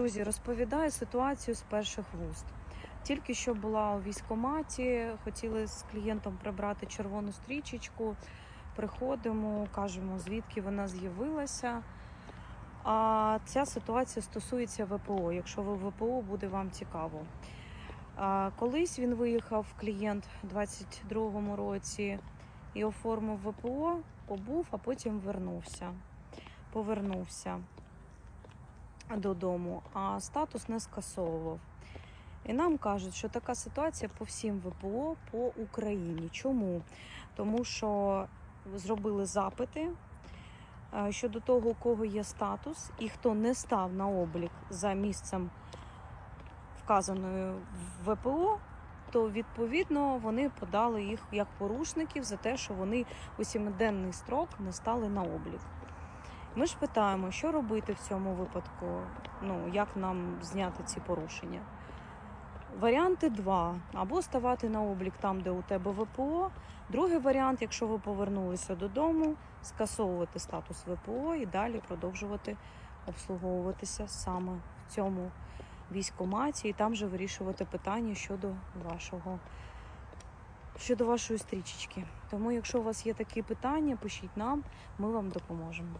Друзі, розповідаю ситуацію з перших вуст. Тільки що була у військкоматі, хотіли з клієнтом прибрати червону стрічечку. Приходимо, кажемо, звідки вона з'явилася. А ця ситуація стосується ВПО. Якщо ви ВПО, буде вам цікаво. Колись він виїхав клієнт у 22-му році і оформив ВПО, побув, а потім вернувся. Повернувся додому, а статус не скасовував. І нам кажуть, що така ситуація по всім ВПО по Україні. Чому? Тому що зробили запити е, щодо того, у кого є статус, і хто не став на облік за місцем вказаною в ВПО, то відповідно вони подали їх як порушників за те, що вони у сімиденний строк не стали на облік. Ми ж питаємо, що робити в цьому випадку, ну як нам зняти ці порушення. Варіанти два: або ставати на облік там, де у тебе ВПО. Другий варіант, якщо ви повернулися додому, скасовувати статус ВПО і далі продовжувати обслуговуватися саме в цьому військкоматі і там же вирішувати питання щодо вашого щодо вашої стрічечки. Тому, якщо у вас є такі питання, пишіть нам, ми вам допоможемо.